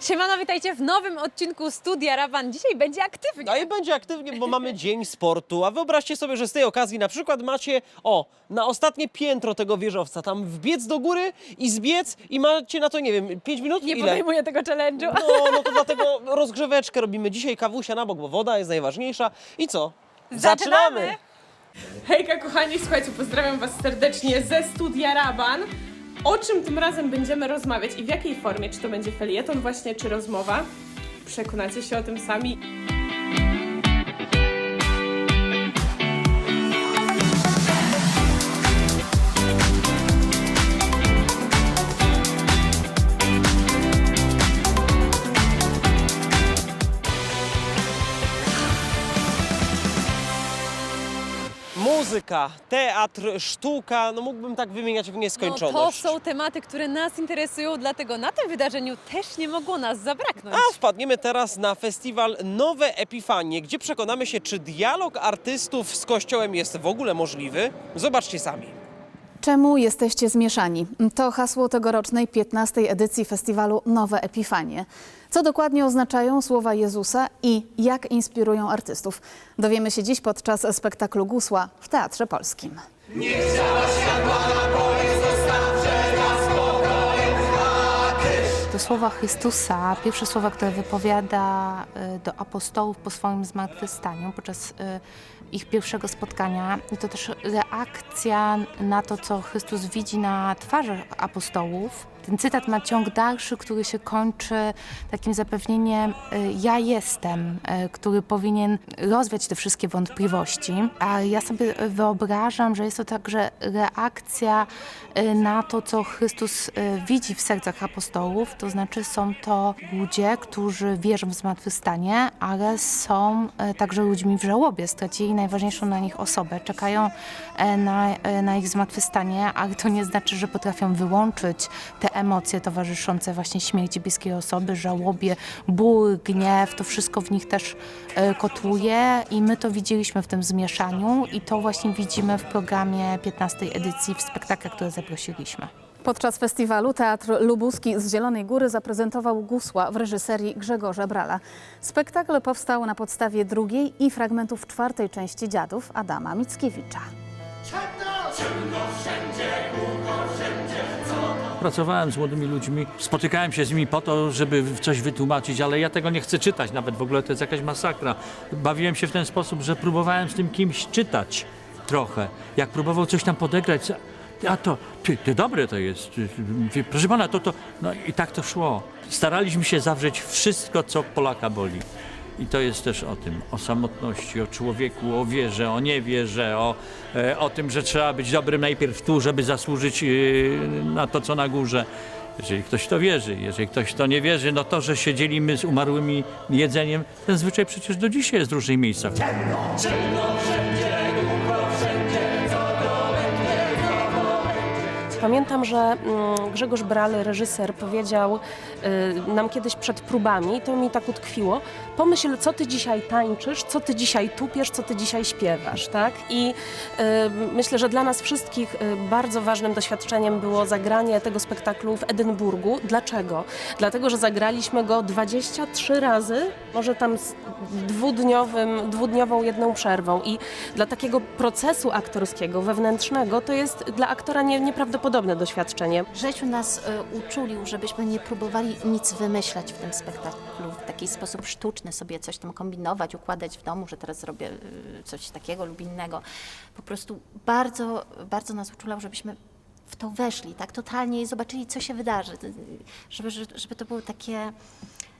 Siemano, witajcie w nowym odcinku Studia Raban. Dzisiaj będzie aktywnie. No i będzie aktywnie, bo mamy dzień sportu, a wyobraźcie sobie, że z tej okazji na przykład macie, o, na ostatnie piętro tego wieżowca, tam wbiec do góry i zbiec i macie na to, nie wiem, 5 minut? Nie Ile? podejmuję tego challenge'u. No, no to dlatego rozgrzeweczkę robimy dzisiaj, kawusia na bok, bo woda jest najważniejsza. I co? Zaczynamy! Hejka kochani, słuchajcie, pozdrawiam Was serdecznie ze studia Raban. O czym tym razem będziemy rozmawiać i w jakiej formie? Czy to będzie felieton właśnie, czy rozmowa? Przekonacie się o tym sami. Muzyka, teatr, sztuka, no mógłbym tak wymieniać w No, nieskończoność. to są tematy, które nas interesują, dlatego na tym wydarzeniu też nie mogło nas zabraknąć. A wpadniemy teraz na festiwal Nowe Epifanie, gdzie przekonamy się, czy dialog artystów z Kościołem jest w ogóle możliwy. Zobaczcie sami. Czemu jesteście zmieszani? To hasło tegorocznej 15. edycji festiwalu Nowe Epifanie. Co dokładnie oznaczają słowa Jezusa i jak inspirują artystów? Dowiemy się dziś podczas spektaklu Gusła w Teatrze Polskim. To słowa Chrystusa, pierwsze słowa, które wypowiada y, do apostołów po swoim zmartwychwstaniu, podczas y, ich pierwszego spotkania. I to też reakcja na to, co Chrystus widzi na twarzach apostołów. Ten cytat ma ciąg dalszy, który się kończy takim zapewnieniem y, ja jestem, y, który powinien rozwiać te wszystkie wątpliwości. A ja sobie wyobrażam, że jest to także reakcja y, na to, co Chrystus widzi w sercach apostołów. To znaczy są to ludzie, którzy wierzą w zmartwychwstanie, ale są także ludźmi w żałobie. Stracili najważniejszą na nich osobę. Czekają na, na ich zmartwychwstanie, ale to nie znaczy, że potrafią wyłączyć te emocje towarzyszące właśnie śmierci bliskiej osoby, żałobie, ból, gniew. To wszystko w nich też e, kotłuje i my to widzieliśmy w tym zmieszaniu i to właśnie widzimy w programie 15 edycji w spektaklach, które zaprosiliśmy. Podczas festiwalu Teatr Lubuski z Zielonej Góry zaprezentował Gusła w reżyserii Grzegorza Brala. Spektakl powstał na podstawie drugiej i fragmentów czwartej części Dziadów Adama Mickiewicza. Pracowałem z młodymi ludźmi, spotykałem się z nimi po to, żeby coś wytłumaczyć, ale ja tego nie chcę czytać nawet, w ogóle to jest jakaś masakra. Bawiłem się w ten sposób, że próbowałem z tym kimś czytać trochę. Jak próbował coś tam podegrać, a to, ty, ty dobre to jest, proszę pana, to, to, no i tak to szło. Staraliśmy się zawrzeć wszystko, co Polaka boli. I to jest też o tym, o samotności, o człowieku, o wierze, o niewierze, o, e, o tym, że trzeba być dobrym najpierw tu, żeby zasłużyć e, na to, co na górze. Jeżeli ktoś to wierzy, jeżeli ktoś to nie wierzy, no to, że się dzielimy z umarłymi jedzeniem, ten zwyczaj przecież do dzisiaj jest w różnych miejscach. Pamiętam, że mm, Grzegorz Bral, reżyser, powiedział y, nam kiedyś przed próbami, to mi tak utkwiło, pomyśl, co ty dzisiaj tańczysz, co ty dzisiaj tupiesz, co ty dzisiaj śpiewasz, tak? I y, myślę, że dla nas wszystkich y, bardzo ważnym doświadczeniem było zagranie tego spektaklu w Edynburgu. Dlaczego? Dlatego, że zagraliśmy go 23 razy, może tam z dwudniowym, dwudniową jedną przerwą i dla takiego procesu aktorskiego, wewnętrznego, to jest dla aktora nie, nieprawdopodobne doświadczenie. Grzesiu nas y, uczulił, żebyśmy nie próbowali nic wymyślać w tym spektaklu, w taki sposób sztuczny sobie coś tam kombinować, układać w domu, że teraz zrobię y, coś takiego lub innego. Po prostu bardzo, bardzo nas uczulał, żebyśmy w to weszli, tak totalnie i zobaczyli, co się wydarzy, y, żeby, żeby to było takie,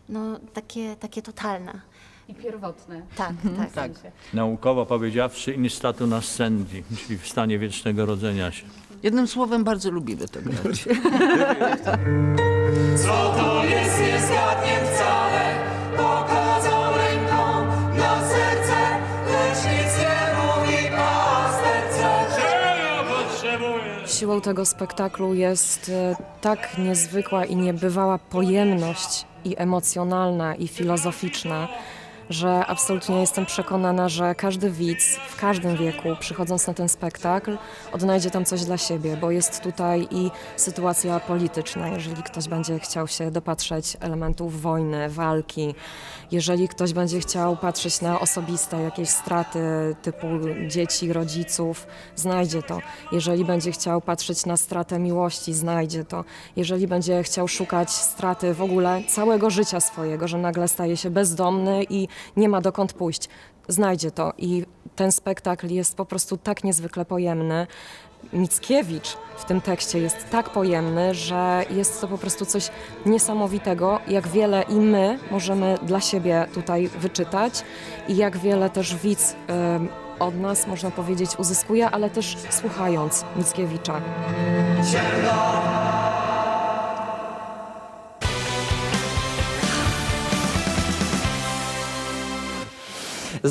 no, takie, takie totalne. I pierwotne. Tak, tak. Naukowo powiedziawszy, in statu nascendi, czyli w stanie wiecznego rodzenia się. Jednym słowem bardzo lubimy to grać. Siłą tego spektaklu jest e, tak niezwykła i niebywała pojemność i emocjonalna i filozoficzna, że absolutnie jestem przekonana, że każdy widz w każdym wieku, przychodząc na ten spektakl, odnajdzie tam coś dla siebie, bo jest tutaj i sytuacja polityczna, jeżeli ktoś będzie chciał się dopatrzeć elementów wojny, walki, jeżeli ktoś będzie chciał patrzeć na osobiste jakieś straty typu dzieci, rodziców, znajdzie to. Jeżeli będzie chciał patrzeć na stratę miłości, znajdzie to. Jeżeli będzie chciał szukać straty w ogóle całego życia swojego, że nagle staje się bezdomny i nie ma dokąd pójść, znajdzie to. I ten spektakl jest po prostu tak niezwykle pojemny. Mickiewicz w tym tekście jest tak pojemny, że jest to po prostu coś niesamowitego, jak wiele i my możemy dla siebie tutaj wyczytać i jak wiele też widz em, od nas, można powiedzieć, uzyskuje, ale też słuchając Mickiewicza.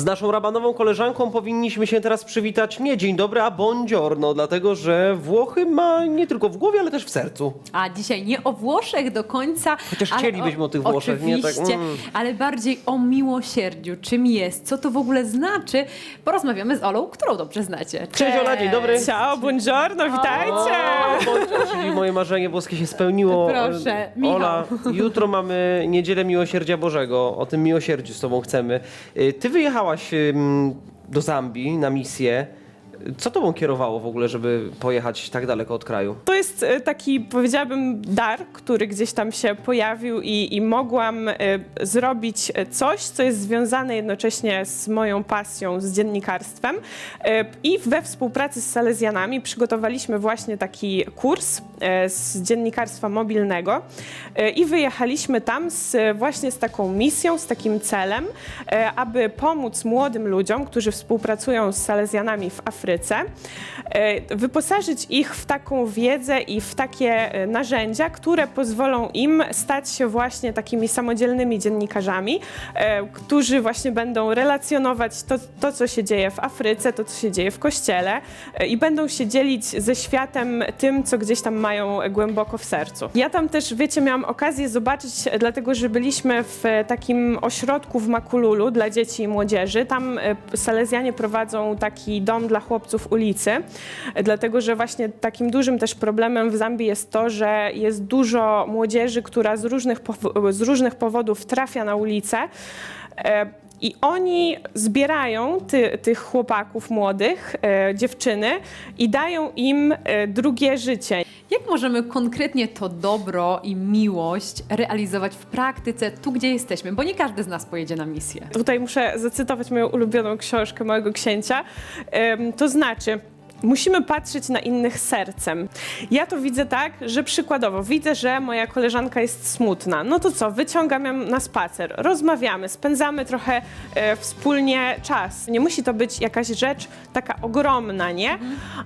Z naszą rabanową koleżanką powinniśmy się teraz przywitać nie dzień dobry, a buongiorno, dlatego że Włochy ma nie tylko w głowie, ale też w sercu. A dzisiaj nie o Włoszech do końca. Chociaż ale chcielibyśmy o tych Włoszech, nie? Tak, Oczywiście, mm. ale bardziej o miłosierdziu. Czym jest, co to w ogóle znaczy. Porozmawiamy z Olą, którą dobrze znacie. Cześć Ola, dzień dobry. Ciao, buongiorno, witajcie! O, bądź- czyli moje marzenie boskie się spełniło. Proszę, Michał. Ola, jutro mamy Niedzielę Miłosierdzia Bożego. O tym miłosierdziu z tobą chcemy. Y, Ty wyjechałaś ym, do Zambii na misję. Co tobą kierowało w ogóle, żeby pojechać tak daleko od kraju? To jest e, taki, powiedziałabym, dar, który gdzieś tam się pojawił i, i mogłam e, zrobić e, coś, co jest związane jednocześnie z moją pasją, z dziennikarstwem. I we współpracy z Salezjanami przygotowaliśmy właśnie taki kurs z dziennikarstwa mobilnego i wyjechaliśmy tam z, właśnie z taką misją, z takim celem, aby pomóc młodym ludziom, którzy współpracują z Salezjanami w Afryce, e, wyposażyć ich w taką wiedzę i w takie e, narzędzia, które pozwolą im stać się właśnie takimi samodzielnymi dziennikarzami, e, którzy właśnie będą relacjonować to, to, co się dzieje w Afryce, to, co się dzieje w Kościele i będą się dzielić ze światem tym, co gdzieś tam mają głęboko w sercu. Ja tam też, wiecie, miałam okazję zobaczyć, dlatego że byliśmy w takim ośrodku w Makululu dla dzieci i młodzieży. Tam Salezjanie prowadzą taki dom dla chłopców ulicy, e, dlatego że właśnie takim dużym też problemem w Zambii jest to, że jest dużo młodzieży, która z różnych, z różnych powodów trafia na ulicę. E, I oni zbierają ty, tych chłopaków młodych, e, dziewczyny i dają im e, drugie życie. Jak możemy konkretnie to dobro i miłość realizować w praktyce, tu gdzie jesteśmy? Bo nie każdy z nas pojedzie na misję. Tutaj muszę zacytować moją ulubioną książkę mojego księcia. Em, To znaczy, musimy patrzeć na innych sercem. Ja to widzę tak, że przykładowo widzę, że moja koleżanka jest smutna. No to co, wyciągam ją na spacer, rozmawiamy, spędzamy trochę e, wspólnie czas. Nie musi to być jakaś rzecz taka ogromna, nie?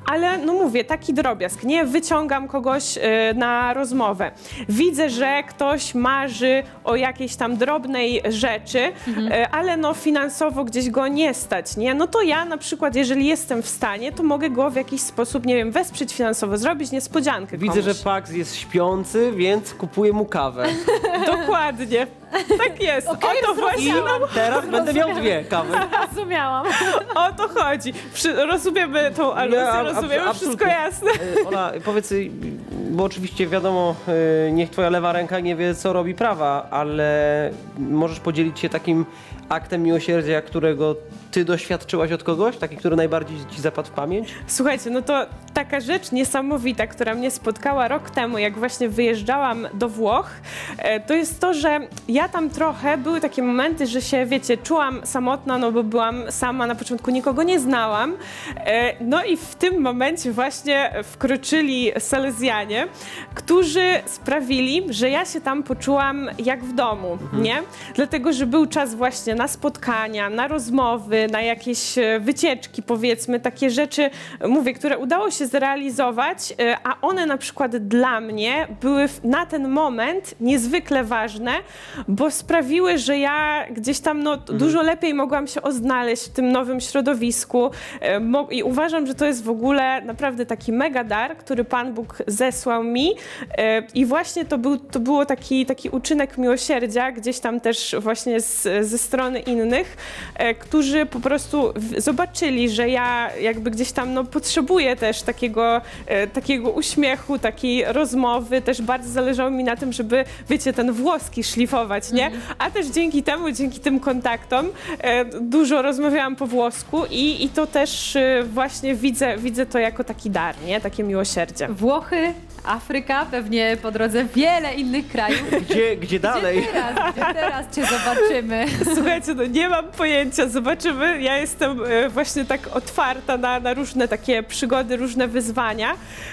Ale no mówię, taki drobiazg, nie? Wyciągam kogoś e, na rozmowę. Widzę, że ktoś marzy o jakiejś tam drobnej rzeczy, e, ale no finansowo gdzieś go nie stać, nie? No to ja na przykład, jeżeli jestem w stanie, to mogę go w jakiś sposób, nie wiem, wesprzeć finansowo, zrobić niespodziankę Widzę, komuś. że Pax jest śpiący, więc kupuję mu kawę. Dokładnie. Tak jest. o to właśnie I teraz będę miał dwie kawy. Rozumiałam. o to chodzi. Przy, rozumiemy tą aluzję, ab- rozumiemy, absolutnie. wszystko jasne. E, Ola, powiedz, y, bo oczywiście wiadomo, y, niech twoja lewa ręka nie wie, co robi prawa, ale możesz podzielić się takim aktem miłosierdzia, którego ty doświadczyłaś od kogoś? Taki, który najbardziej ci zapadł w pamięć? Słuchajcie, no to taka rzecz niesamowita, która mnie spotkała rok temu, jak właśnie wyjeżdżałam do Włoch, e, to jest to, że ja tam trochę, były takie momenty, że się, wiecie, czułam samotna, no bo byłam sama, na początku nikogo nie znałam. E, No i w tym momencie właśnie wkroczyli Salezjanie, którzy sprawili, że ja się tam poczułam jak w domu, nie? Dlatego, że był czas właśnie na spotkania, na rozmowy, na jakieś e, wycieczki, powiedzmy, takie rzeczy, mówię, które udało się zrealizować, e, a one na przykład dla mnie były na ten moment niezwykle ważne, bo sprawiły, że ja gdzieś tam no, dużo lepiej mogłam się odnaleźć w tym nowym środowisku e, i uważam, że to jest w ogóle naprawdę taki mega dar, który Pan Bóg zesłał mi i właśnie to, był, to było taki, taki uczynek miłosierdzia gdzieś tam też właśnie z, ze strony innych, e, którzy po prostu zobaczyli, że ja jakby gdzieś tam no, potrzebuję też takiego, e, takiego uśmiechu, takiej rozmowy. Też bardzo zależało mi na tym, żeby, wiecie, ten włoski szlifować, nie? A też dzięki temu, dzięki tym kontaktom e, dużo rozmawiałam po włosku i, i to też właśnie widzę, widzę to jako taki dar, nie? Takie miłosierdzie. Włochy, Afryka, pewnie po drodze wiele innych krajów. Gdzie, gdzie dalej? Gdzie teraz, gdzie teraz cię zobaczymy? Słuchajcie, no nie mam pojęcia, zobaczymy. Ja jestem e, właśnie tak otwarta na, na różne takie przygody, różne wyzwania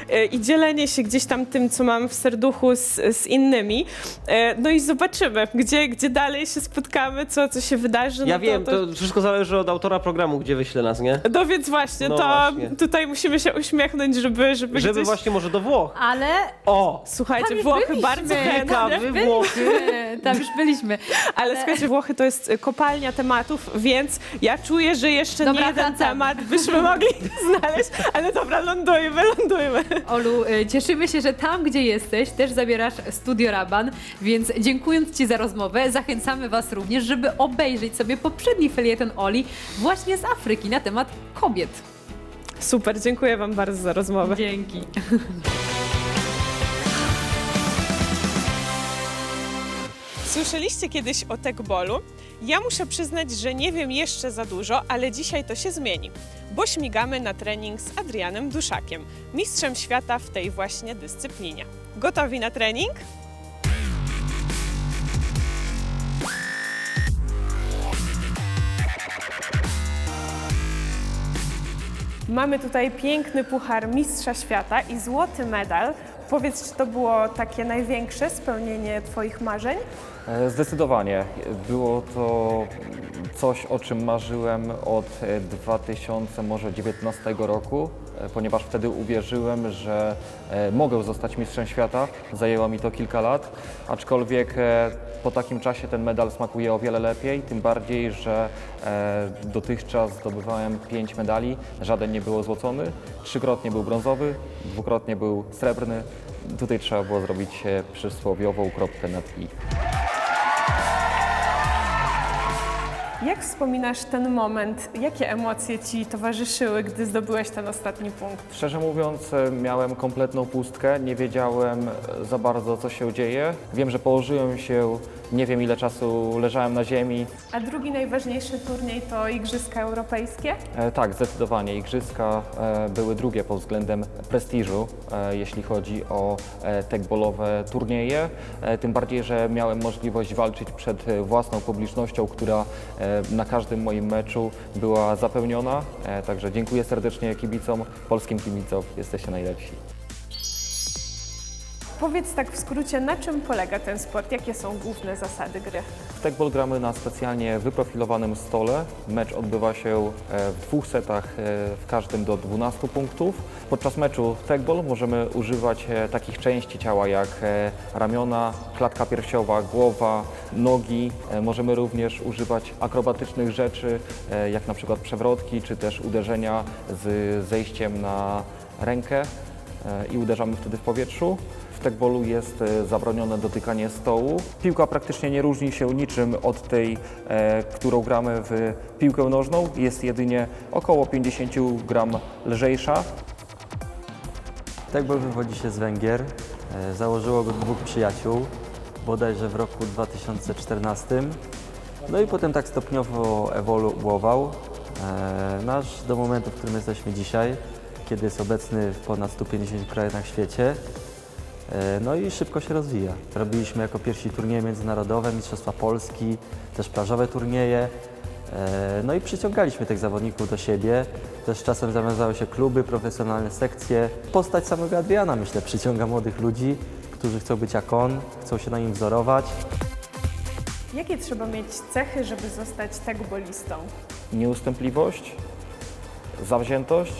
e, i dzielenie się gdzieś tam tym, co mam w serduchu z, z innymi. E, No i zobaczymy, gdzie, gdzie dalej się spotkamy, co, co się wydarzy. Ja no wiem, to wszystko zależy od autora programu, gdzie wyśle nas, nie? No więc właśnie, No to właśnie. tutaj musimy się uśmiechnąć, żeby, żeby, Żeby gdzieś... właśnie może do Włoch. Ale O! Słuchajcie, Tam już Włochy byliśmy. bardzo chętnie. Ciekawy Włochy. tam już byliśmy. Ale słuchajcie, Włochy to jest y, kopalnia tematów, więc ja czuję, że jeszcze Dobra, nie jeden wracamy. temat byśmy mogli znaleźć, ale dobra, lądujmy, lądujmy. Olu, y, cieszymy się, że tam, gdzie jesteś, też zabierasz Studio Raban, więc dziękując Ci za rozmowę, zachęcamy Was również, żeby obejrzeć sobie poprzedni felieton Oli właśnie z Afryki na temat kobiet. Super, dziękuję Wam bardzo za rozmowę. Dzięki. Słyszeliście kiedyś o tekbolu? Ja muszę przyznać, że nie wiem jeszcze za dużo, ale dzisiaj to się zmieni, bo śmigamy na trening z Adrianem Duszakiem, mistrzem świata w tej właśnie dyscyplinie. Gotowi na trening? Mamy tutaj piękny puchar Mistrza Świata i złoty medal. Powiedz, czy to było takie największe spełnienie Twoich marzeń? E, Zdecydowanie. Było to coś, o czym marzyłem od e, 2019 roku, e, ponieważ wtedy uwierzyłem, że e, mogę zostać mistrzem świata. Zajęło mi to kilka lat, aczkolwiek e, po takim czasie ten medal smakuje o wiele lepiej, tym bardziej, że e, dotychczas zdobywałem pięć medali, żaden nie był złocony, trzykrotnie był brązowy, dwukrotnie był srebrny. Tutaj trzeba było zrobić e, przysłowiową kropkę nad i. Jak wspominasz ten moment? Jakie emocje Ci towarzyszyły, gdy zdobyłeś ten ostatni punkt? Szczerze mówiąc, e, miałem kompletną pustkę, nie wiedziałem e, za bardzo, co się dzieje. Wiem, że położyłem się, nie wiem ile czasu leżałem na ziemi. A drugi najważniejszy turniej to Igrzyska Europejskie? E, tak, zdecydowanie. Igrzyska e, były drugie pod względem prestiżu, e, jeśli chodzi o e, tekbolowe turnieje. E, tym bardziej, że miałem możliwość walczyć przed e, własną publicznością, która e, na każdym moim meczu była zapełniona. E, także dziękuję serdecznie kibicom, polskim kibicom. Jesteście najlepsi. Powiedz tak w skrócie, na czym polega ten sport? Jakie są główne zasady gry? W tekbol gramy na specjalnie wyprofilowanym stole. Mecz odbywa się e, w dwóch setach, e, w każdym do 12 punktów. Podczas meczu tekbol możemy używać e, takich części ciała jak ramiona, klatka piersiowa, głowa, nogi. Możemy również używać akrobatycznych rzeczy, jak na przykład przewrotki, czy też uderzenia z zejściem na rękę i uderzamy wtedy w powietrzu. Tekbolu jest e, zabronione dotykanie stołu. Piłka praktycznie nie różni się niczym od tej, e, którą gramy w piłkę nożną. Jest jedynie około 50 gram lżejsza. Tekbol wywodzi się z Węgier. E, Założyło go dwóch przyjaciół, bodajże w roku 2014. No i potem tak stopniowo ewoluował, e, no do momentu, w którym jesteśmy dzisiaj, kiedy jest obecny w ponad 150 krajach na świecie. E, No i szybko się rozwija. Robiliśmy jako pierwsi turnieje międzynarodowe, Mistrzostwa Polski, też plażowe turnieje. E, No i przyciągaliśmy tych zawodników do siebie. Też czasem zawiązały się kluby, profesjonalne sekcje. Postać samego Adriana, myślę, przyciąga młodych ludzi, którzy chcą być jak on, chcą się na nim wzorować. Jakie trzeba mieć cechy, żeby zostać tekbolistą? Nieustępliwość, zawziętość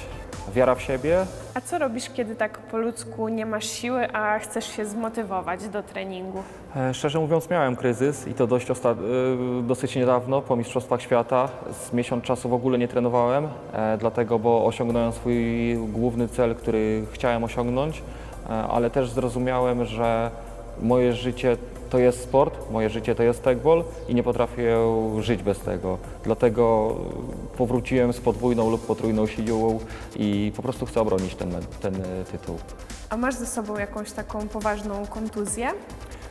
wiara w siebie, A co robisz, kiedy tak po ludzku nie masz siły, a chcesz się zmotywować do treningu? E, Szczerze mówiąc, miałem kryzys i to dość osta- e, dosyć niedawno, po Mistrzostwach Świata. Z miesiąc czasu w ogóle nie trenowałem, e, dlatego, bo osiągnąłem swój główny cel, który chciałem osiągnąć, e, ale też zrozumiałem, że moje życie to jest sport, moje życie to jest tekbol i nie potrafię żyć bez tego. Dlatego powróciłem z podwójną lub potrójną siłą i po prostu chcę obronić ten, ten tytuł. A masz ze sobą jakąś taką poważną kontuzję?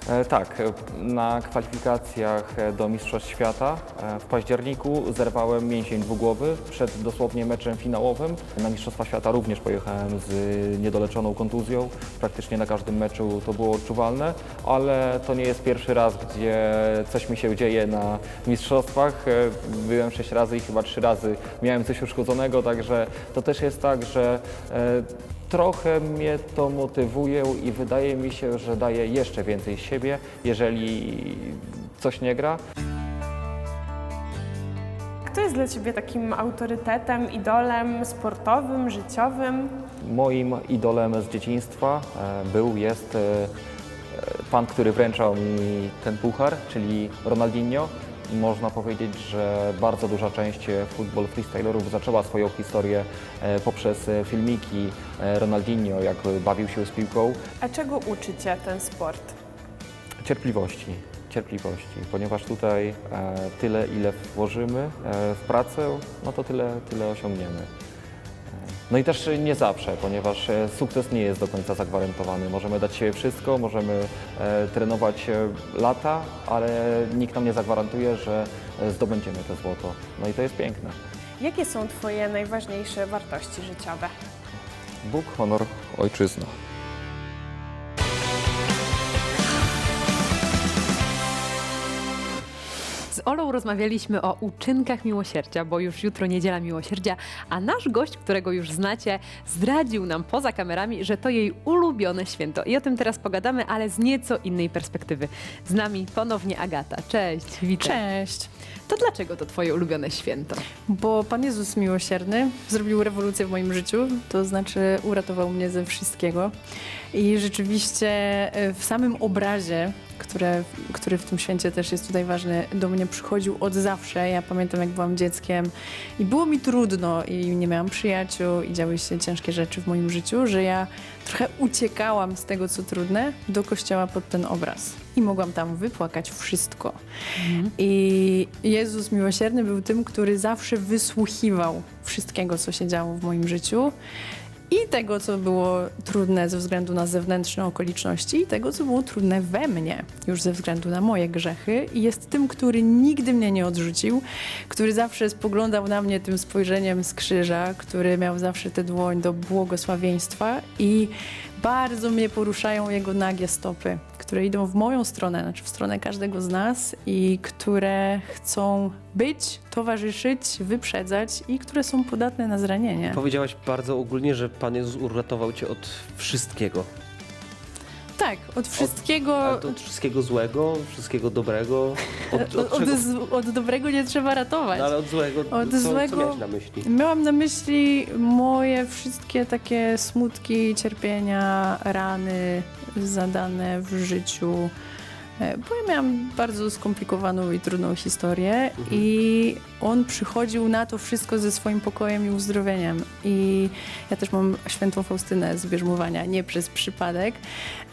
E, Tak, e, na kwalifikacjach e, do Mistrzostw Świata w październiku zerwałem mięsień dwugłowy przed dosłownie meczem finałowym. Na Mistrzostwa Świata również pojechałem z niedoleczoną kontuzją. Praktycznie na każdym meczu to było odczuwalne, ale to nie jest pierwszy raz, gdzie coś mi się dzieje na Mistrzostwach. Byłem sześć razy i chyba trzy razy miałem coś uszkodzonego, także to też jest tak, że Trochę mnie to motywuje i wydaje mi się, że daje jeszcze więcej z siebie, jeżeli coś nie gra. Kto jest dla Ciebie takim autorytetem, idolem sportowym, życiowym? Moim idolem z dzieciństwa e, był, jest e, e, pan, który wręczał mi ten puchar, czyli Ronaldinho. Można powiedzieć, że bardzo duża część e, futbol freestylerów zaczęła swoją historię e, poprzez e, filmiki Ronaldinho, jak bawił się z piłką. A czego uczy Cię ten sport? Cierpliwości, cierpliwości, ponieważ tutaj tyle, ile włożymy w pracę, no to tyle, tyle osiągniemy. No i też nie zawsze, ponieważ e, sukces nie jest do końca zagwarantowany. Możemy dać siebie wszystko, możemy e, trenować e, lata, ale nikt nam nie zagwarantuje, że zdobędziemy to złoto. No i to jest piękne. Jakie są Twoje najważniejsze wartości życiowe? Bóg, honor, ojczyzna. Z Olą rozmawialiśmy o uczynkach miłosierdzia, bo już jutro niedziela miłosierdzia, a nasz gość, którego już znacie, zdradził nam poza kamerami, że to jej ulubione święto. I o tym teraz pogadamy, ale z nieco innej perspektywy. Z nami ponownie Agata. Cześć, witaj. Cześć. To dlaczego to twoje ulubione święto? Bo Pan Jezus miłosierny zrobił rewolucję w moim życiu, to znaczy uratował mnie ze wszystkiego. I rzeczywiście e, w samym obrazie, które, który w tym święcie też jest tutaj ważny, do mnie przychodził od zawsze. Ja pamiętam, jak byłam dzieckiem i było mi trudno i nie miałam przyjaciół i działy się ciężkie rzeczy w moim życiu, że ja trochę uciekałam z tego, co trudne, do kościoła pod ten obraz. I mogłam tam wypłakać wszystko. I Jezus miłosierny był tym, który zawsze wysłuchiwał wszystkiego, co się działo w moim życiu. I tego, co było trudne ze względu na zewnętrzne okoliczności, i tego, co było trudne we mnie, już ze względu na moje grzechy. I jest tym, który nigdy mnie nie odrzucił, który zawsze spoglądał na mnie tym spojrzeniem z krzyża, który miał zawsze tę dłoń do błogosławieństwa i bardzo mnie poruszają jego nagie stopy, które idą w moją stronę, znaczy w stronę każdego z nas i które chcą być, towarzyszyć, wyprzedzać i które są podatne na zranienie. Powiedziałaś bardzo ogólnie, że Pan Jezus uratował cię od wszystkiego. Tak, od wszystkiego. To od wszystkiego złego, wszystkiego dobrego. Od, od, Od, od, od dobrego nie trzeba ratować. No, ale od złego, Od co, złego- co miałeś na myśli? Miałam na myśli moje wszystkie takie smutki, cierpienia, rany zadane w życiu. E, Bo ja miałam bardzo skomplikowaną i trudną historię i on przychodził na to wszystko ze swoim pokojem i uzdrowieniem. I ja też mam świętą Faustynę z bierzmowania, nie przez przypadek.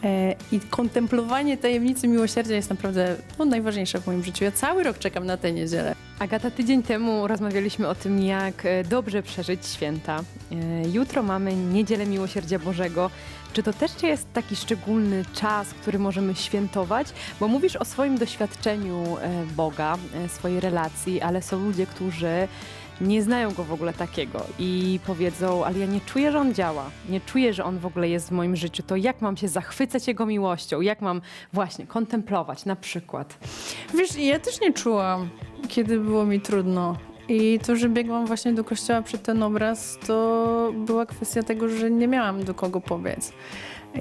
E, I kontemplowanie tajemnicy miłosierdzia jest naprawdę no, najważniejsze w moim życiu. Ja cały rok czekam na tę niedzielę. Agata, tydzień temu rozmawialiśmy o tym, jak e, dobrze przeżyć święta. E, Jutro mamy Niedzielę Miłosierdzia Bożego. Czy to też jest taki szczególny czas, który możemy świętować? Bo mówisz o swoim doświadczeniu Boga, swojej relacji, ale są ludzie, którzy nie znają go w ogóle takiego i powiedzą, ale ja nie czuję, że on działa, nie czuję, że on w ogóle jest w moim życiu, to jak mam się zachwycać jego miłością, jak mam właśnie kontemplować na przykład. Wiesz, ja też nie czułam, kiedy było mi trudno. I to, że biegłam właśnie do kościoła przed ten obraz, to była kwestia tego, że nie miałam do kogo powiedz.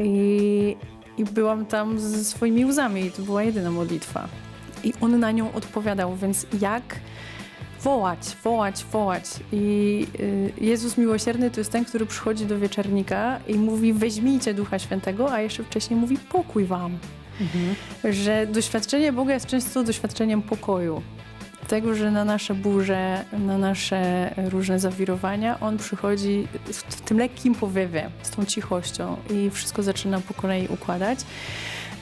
I, I byłam tam ze swoimi łzami i to była jedyna modlitwa. I on na nią odpowiadał, więc jak wołać, wołać, wołać. I y, Jezus Miłosierny to jest ten, który przychodzi do wieczernika i mówi weźmijcie Ducha Świętego, a jeszcze wcześniej mówi pokój wam. Że doświadczenie Boga jest często doświadczeniem pokoju. Tego, że na nasze burze, na nasze różne zawirowania, On przychodzi w, w tym lekkim powiewie, z tą cichością i wszystko zaczyna po kolei układać.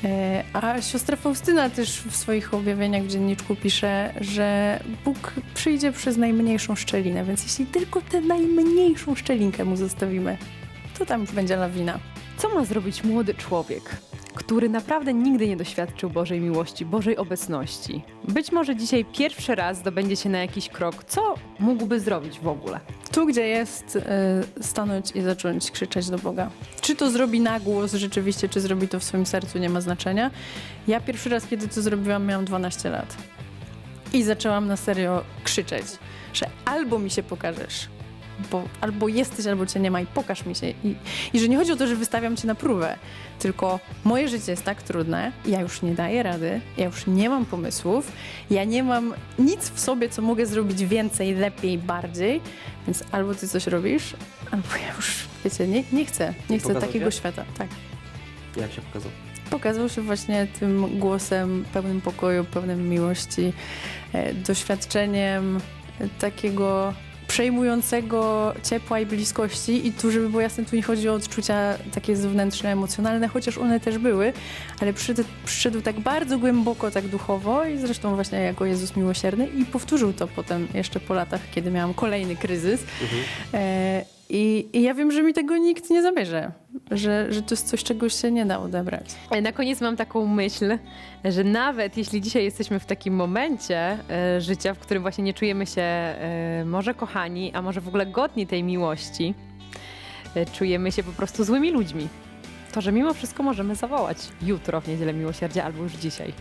E, A siostra Faustyna też w swoich objawieniach w dzienniczku pisze, że Bóg przyjdzie przez najmniejszą szczelinę, więc jeśli tylko tę najmniejszą szczelinkę mu zostawimy, to tam już będzie lawina. Co ma zrobić młody człowiek, który naprawdę nigdy nie doświadczył Bożej miłości, Bożej obecności? Być może dzisiaj pierwszy raz zdobędzie się na jakiś krok. Co mógłby zrobić w ogóle? Tu, gdzie jest, e, stanąć i zacząć krzyczeć do Boga. Czy to zrobi na głos rzeczywiście, czy zrobi to w swoim sercu, nie ma znaczenia. Ja pierwszy raz, kiedy to zrobiłam, miałam 12 lat. I zaczęłam na serio krzyczeć, że albo mi się pokażesz, bo albo jesteś, albo cię nie ma i pokaż mi się. I, I że nie chodzi o to, że wystawiam cię na próbę, tylko moje życie jest tak trudne, ja już nie daję rady, ja już nie mam pomysłów, ja nie mam nic w sobie, co mogę zrobić więcej, lepiej, bardziej, więc albo ty coś robisz, albo ja już, wiecie, nie, nie chcę, nie chcę pokazał takiego się? świata. Tak. Jak się pokazał? Pokazał się właśnie tym głosem pełnym pokoju, pełnym miłości, e, doświadczeniem e, takiego przejmującego ciepła i bliskości. I tu, żeby było jasne, tu nie chodzi o odczucia takie zewnętrzne, emocjonalne, chociaż one też były, ale przyszedł, przyszedł tak bardzo głęboko, tak duchowo i zresztą właśnie jako Jezus Miłosierny i powtórzył to potem jeszcze po latach, kiedy miałam kolejny kryzys. E, i, I ja wiem, że mi tego nikt nie zabierze, że, że to jest coś, czego się nie da odebrać. E, Na koniec mam taką myśl, że nawet jeśli dzisiaj jesteśmy w takim momencie e, życia, w którym właśnie nie czujemy się e, może kochani, a może w ogóle godni tej miłości, e, czujemy się po prostu złymi ludźmi. To, że mimo wszystko możemy zawołać jutro w Niedzielę Miłosierdzia albo już dzisiaj.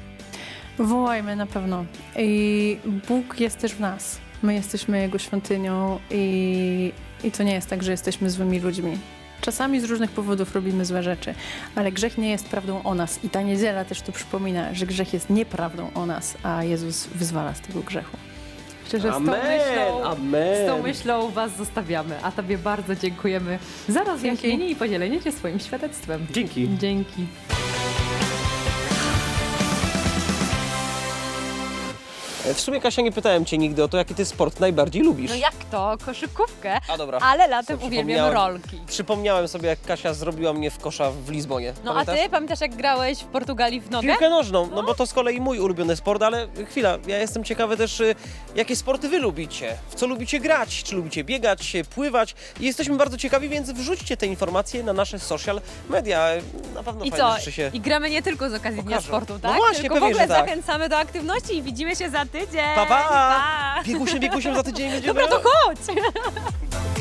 Wołajmy na pewno. I Bóg jest też w nas. My jesteśmy Jego świątynią i, i to nie jest tak, że jesteśmy złymi ludźmi. Czasami z różnych powodów robimy złe rzeczy, ale grzech nie jest prawdą o nas. I ta niedziela też to przypomina, że grzech jest nieprawdą o nas, a Jezus wyzwala z tego grzechu. Szczerze, z tą, Amen, myślą, amen. z tą myślą Was zostawiamy, a Tobie bardzo dziękujemy za rozjaśnienie i podzielenie się swoim świadectwem. Dzięki. Dzięki. W sumie Kasia nie pytałem cię nigdy o to, jaki ty sport najbardziej lubisz. No jak to? Koszykówkę, A dobra. ale latem Co, uwielbiam przypomniałem? rolki. Przypomniałem sobie, jak Kasia zrobiła mnie w kosza w Lizbonie. No Pamiętasz? a ty pamiętasz jak grałeś w Portugalii w nogę? Piłkę nożną, no bo to z kolei mój ulubiony sport, ale chwila, ja jestem ciekawy też, y, jakie sporty wy lubicie, w co lubicie grać, czy lubicie biegać, y, pływać i jesteśmy bardzo ciekawi, więc wrzućcie te informacje na nasze social media, na pewno I fajne co? rzeczy się... I gramy nie tylko z okazji Dnia pokażą. Sportu, No tak? właśnie, tylko w pewnie, ogóle że tak. zachęcamy do aktywności i widzimy się za tydzień. Pa, pa! Pa! Biegusiem, biegusiem za tydzień będziemy... Dobra, to chodź!